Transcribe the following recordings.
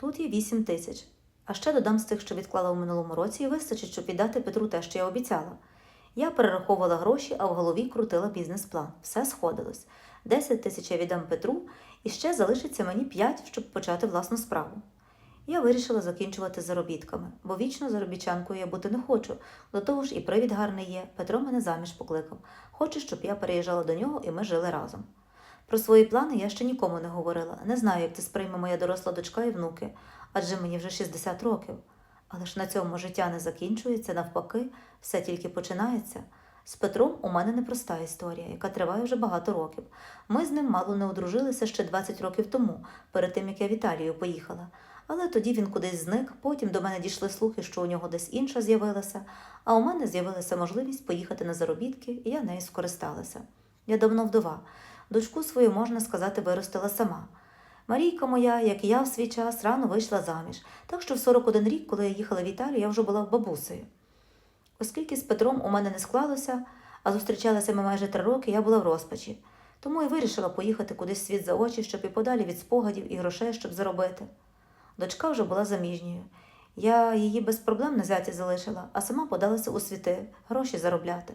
Тут є 8 тисяч. А ще додам з тих, що відклала у минулому році, і вистачить, щоб віддати Петру те, що я обіцяла. Я перераховувала гроші, а в голові крутила бізнес-план. Все сходилось. 10 тисяч я віддам Петру, і ще залишиться мені 5, щоб почати власну справу. Я вирішила закінчувати заробітками, бо вічно заробітчанкою я бути не хочу. До того ж, і привід гарний є. Петро мене заміж покликав. Хоче, щоб я переїжджала до нього і ми жили разом. Про свої плани я ще нікому не говорила. Не знаю, як це сприйме моя доросла дочка і внуки, адже мені вже 60 років. Але ж на цьому життя не закінчується, навпаки, все тільки починається. З Петром у мене непроста історія, яка триває вже багато років. Ми з ним мало не одружилися ще 20 років тому, перед тим як я в Італію поїхала. Але тоді він кудись зник, потім до мене дійшли слухи, що у нього десь інша з'явилася, а у мене з'явилася можливість поїхати на заробітки, і я нею скористалася. Я давно вдова. Дочку свою, можна сказати, виростила сама. Марійка моя, як і я в свій час, рано вийшла заміж, так що в 41 рік, коли я їхала в Італію, я вже була бабусею. Оскільки з Петром у мене не склалося, а зустрічалися ми майже три роки, я була в розпачі. Тому і вирішила поїхати кудись світ за очі, щоб і подалі від спогадів і грошей, щоб заробити. Дочка вже була заміжньою. Я її без проблем на зяті залишила, а сама подалася у світи, гроші заробляти.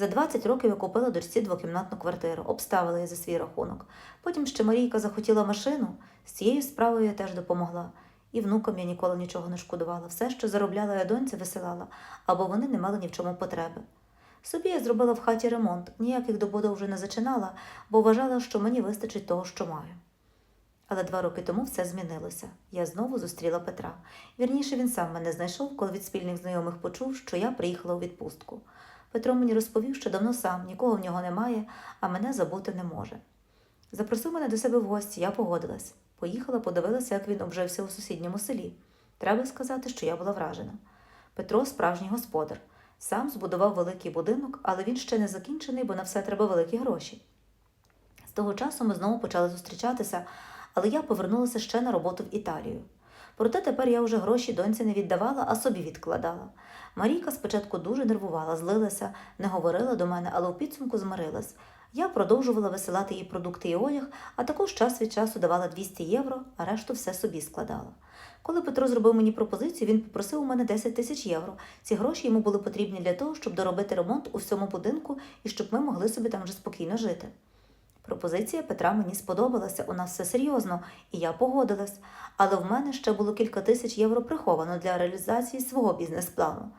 За 20 років я купила дочці двокімнатну квартиру, обставила її за свій рахунок. Потім ще Марійка захотіла машину, з цією справою я теж допомогла. І внукам я ніколи нічого не шкодувала. Все, що заробляла, я доньці висилала, або вони не мали ні в чому потреби. Собі я зробила в хаті ремонт, ніяких добудов вже не зачинала, бо вважала, що мені вистачить того, що маю. Але два роки тому все змінилося. Я знову зустріла Петра. Вірніше, він сам мене знайшов, коли від спільних знайомих почув, що я приїхала у відпустку. Петро мені розповів, що давно сам, нікого в нього немає, а мене забути не може. Запросив мене до себе в гості, я погодилась. Поїхала, подивилася, як він обжився у сусідньому селі. Треба сказати, що я була вражена. Петро справжній господар. Сам збудував великий будинок, але він ще не закінчений, бо на все треба великі гроші. З того часу ми знову почали зустрічатися, але я повернулася ще на роботу в Італію. Проте тепер я вже гроші доньці не віддавала, а собі відкладала. Марійка спочатку дуже нервувала, злилася, не говорила до мене, але у підсумку змирилась. Я продовжувала висилати їй продукти і одяг, а також час від часу давала 200 євро, а решту все собі складала. Коли Петро зробив мені пропозицію, він попросив у мене 10 тисяч євро. Ці гроші йому були потрібні для того, щоб доробити ремонт у всьому будинку і щоб ми могли собі там вже спокійно жити. Пропозиція Петра мені сподобалася, у нас все серйозно, і я погодилась, але в мене ще було кілька тисяч євро приховано для реалізації свого бізнес-плану.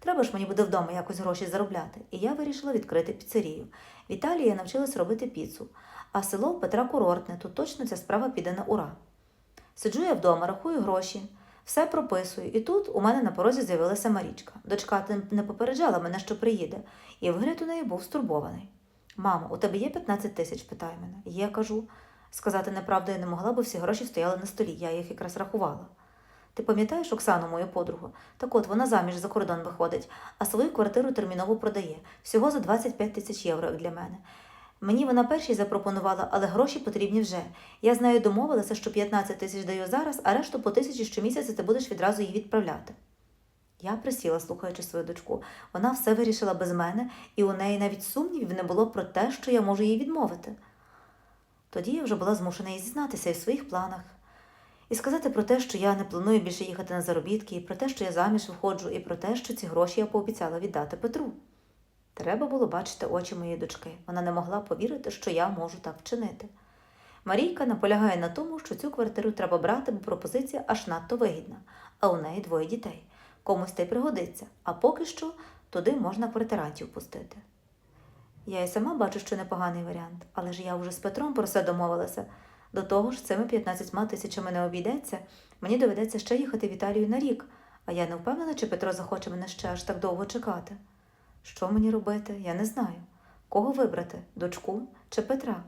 Треба ж мені буде вдома якось гроші заробляти, і я вирішила відкрити піцерію. В Італії я навчилась робити піцу, а село Петра курортне, тут точно ця справа піде на ура. Сиджу я вдома, рахую гроші, все прописую, і тут у мене на порозі з'явилася Марічка. Дочка не попереджала мене, що приїде, і вигляд у неї був стурбований. Мамо, у тебе є 15 тисяч? питає мене. Є, кажу. Сказати неправду я не могла, бо всі гроші стояли на столі, я їх якраз рахувала. Ти пам'ятаєш Оксану, мою подругу? Так от вона заміж за кордон виходить, а свою квартиру терміново продає. Всього за 25 тисяч євро для мене. Мені вона першій запропонувала, але гроші потрібні вже. Я з нею домовилася, що 15 тисяч даю зараз, а решту по тисячі щомісяця ти будеш відразу її відправляти. Я присіла, слухаючи свою дочку. Вона все вирішила без мене, і у неї навіть сумнівів не було про те, що я можу їй відмовити. Тоді я вже була змушена їй зізнатися і в своїх планах, і сказати про те, що я не планую більше їхати на заробітки, і про те, що я заміж виходжу, і про те, що ці гроші я пообіцяла віддати Петру. Треба було бачити очі моєї дочки. Вона не могла повірити, що я можу так вчинити. Марійка наполягає на тому, що цю квартиру треба брати, бо пропозиція аж надто вигідна, а у неї двоє дітей. Комусь те й пригодиться, а поки що туди можна квартирантів пустити. Я і сама бачу, що непоганий варіант, але ж я вже з Петром про все домовилася. До того ж, цими 15 тисячами не обійдеться, мені доведеться ще їхати в Італію на рік, а я не впевнена, чи Петро захоче мене ще аж так довго чекати. Що мені робити, я не знаю. Кого вибрати дочку чи Петра?